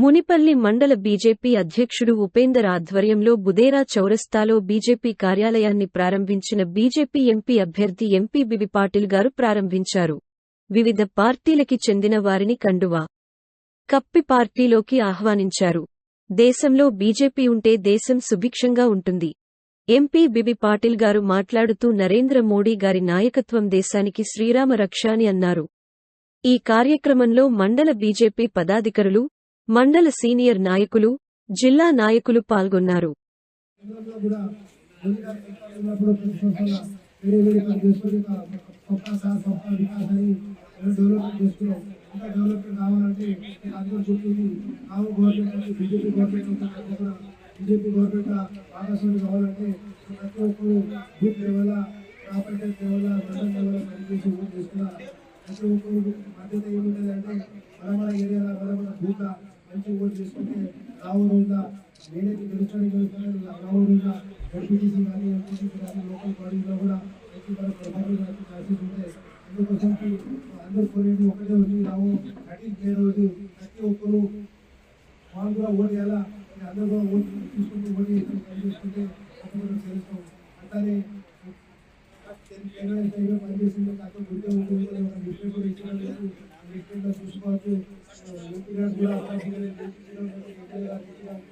మునిపల్లి మండల బీజేపీ అధ్యక్షుడు ఉపేందర్ ఆధ్వర్యంలో బుదేరా చౌరస్తాలో బీజేపీ కార్యాలయాన్ని ప్రారంభించిన బీజేపీ ఎంపీ అభ్యర్థి ఎంపీ బివి పాటిల్ గారు ప్రారంభించారు. వివిధ పార్టీలకి చెందిన వారిని కండువా కప్పి పార్టీలోకి ఆహ్వానించారు. దేశంలో బీజేపీ ఉంటే దేశం సుభిక్షంగా ఉంటుంది. ఎంపీ బిబి పాటిల్ గారు మాట్లాడుతూ నరేంద్ర మోడీ గారి నాయకత్వం దేశానికి శ్రీరామ రక్ష అని అన్నారు. ఈ కార్యక్రమంలో మండల బీజేపీ పదాధికారులు మండల సీనియర్ నాయకులు జిల్లా నాయకులు పాల్గొన్నారు. ఇంకా డెవలప్మెంట్ కావాలంటే అందరూ గవర్నమెంట్ బీజేపీ గవర్నమెంట్ కూడా బీజేపీ గవర్నమెంట్ ఆకాశవాణి కావాలంటే ప్రతి ఒక్కరు బూత్ లెవెల్ ఎంపీటీసీ కానీ ఎంపీసీ కానీ లోకల్ బాడీలో కూడా ఎక్కువ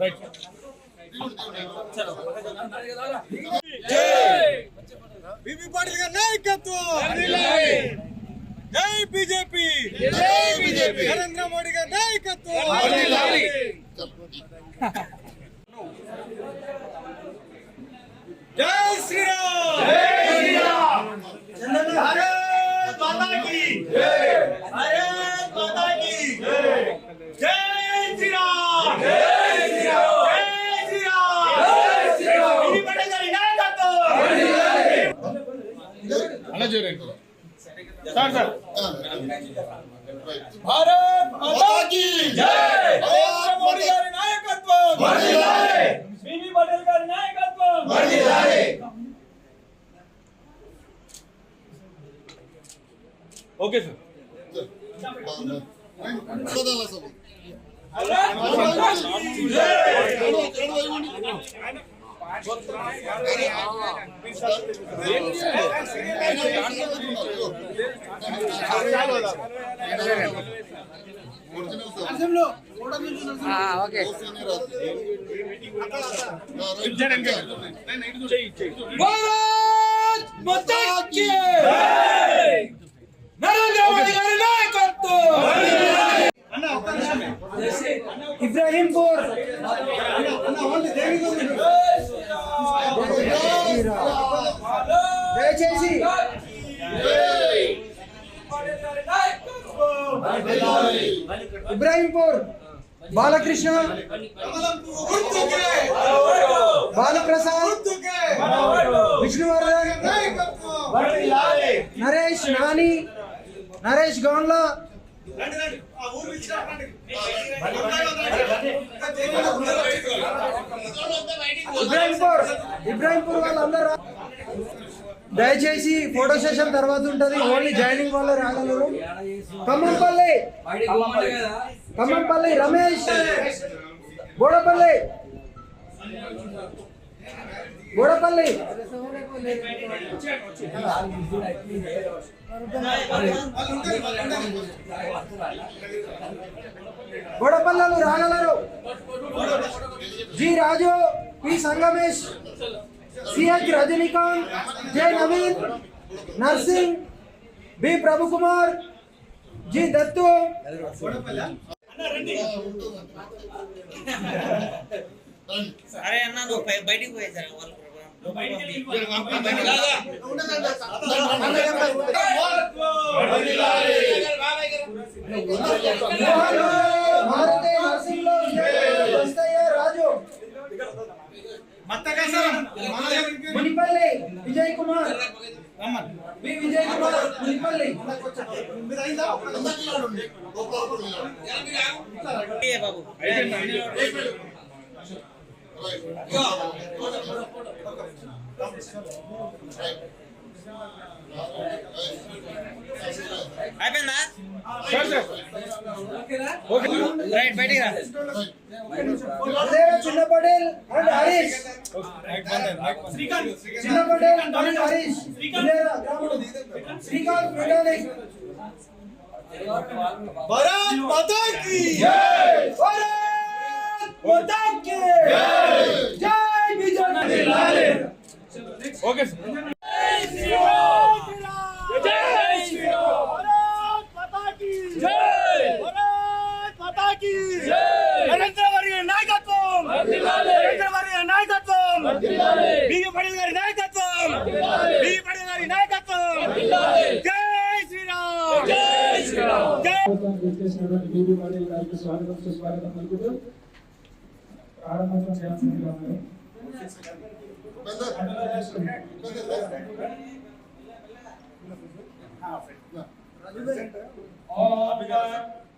వాళ్ళకి కావాల్సిన కూడా ఏం చేస్తాం కావాలి అంటే ఇంకా బయటికి ఇచ్చే ఛాన్సెస్ ఉంటాయి కాబట్టి రావు చూడండి BJP government BJP BJP BJP government మంచిగా పని డెవలప్మెంట్ చేసుకోవచ్చు అందుకోసం అందరూ ఒక కోరిక ఉంది రావు థర్టీ గురించి ప్రతి ఒక్కరు బీజేపీకి ఓట్ చేసి ఆర్జేపీ ఓట్ చేసి గెలుచుకోవాలని బీబీ పాటిల్ గారి నాయకత్వం జై బీజేపీ నరేంద్ర మోడీ గారి నాయకత్వం జై శ్రీరామ్ భారత్ మాతా కీ భారత్ భారత్ మాతా కీ జై నరేంద్ర మోడీ గారి నాయకత్వం వర్ధిల్లాలి బీబీ పటేల్ గారి నాయకత్వం వర్ధిల్లాలి ఓకే సార్ భారత్ మాతా కీ నరేంద్ర మోడీ గారి నాయకత్వం ఇబ్రాహీంపూర్ దయచేసి ఇబ్రాహింపూర్ బాలకృష్ణ బాలప్రసాద్ విష్ణువర్ధన్ నరేష్ నాని నరేష్ గౌండ్ల ఇబ్రాహింపూర్ ఇబ్రాహింపూర్ వాళ్ళందరూ దయచేసి ఫోటో సెషన్ తర్వాత ఉంటది. ఓన్లీ జాయినింగ్ వల్ల రాగలరు. ఖమ్మంపల్లి. ఖమ్మంపల్లి రమేష్. బోడపల్లి. బోడపల్లి. బోడపల్లెలు రాగలరు. G Raju P Sangamesh. C H Rajinikanth J Naveen Narasimha B Prabhu Kumar ji Datto अरे अन्ना दो बैठी हुए जरा वाल राजू मत कैसा? మునిపల్లి విజయ్ కుమార్ వి. విజయ్ కుమార్ మునిపల్లి బాబు? అయిపోయిందా? రైట్ బయటికి రా చిన్న పటేల్ అండ్ హరీష్ చిన్న పటేల్ అండ్ హరీష్ విజయరా గ్రామం శ్రీకాంత్ మెకానిక్ భారత్ మాతా కీ భారత్ మాతా కీ జై విజయ్ ఓకే నరేంద్ర నాయకత్వం జై శ్రీరామ్! జై శ్రీరామ్! జై చేసినటువంటి బీబీ పటేల్ గారికి స్వాగతం సుస్వాగతం పలుకుతూ ప్రారంభోత్సవం చేయాల్సిందిగా ఉన్నారు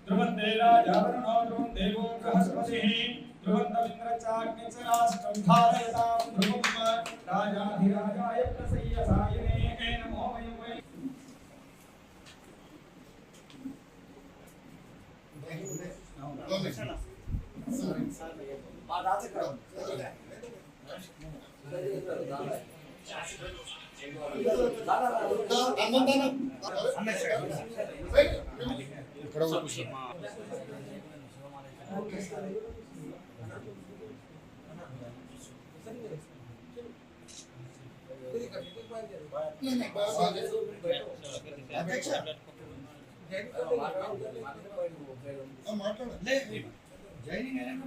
ధ్రువందే రాజావరుణో ధ్రువం దేవో బృహస్పతిః ధ్రువంతమింద్రచాగ్నిచరాష్టం ధారయతాం ధ్రువం మాట్లాడాలి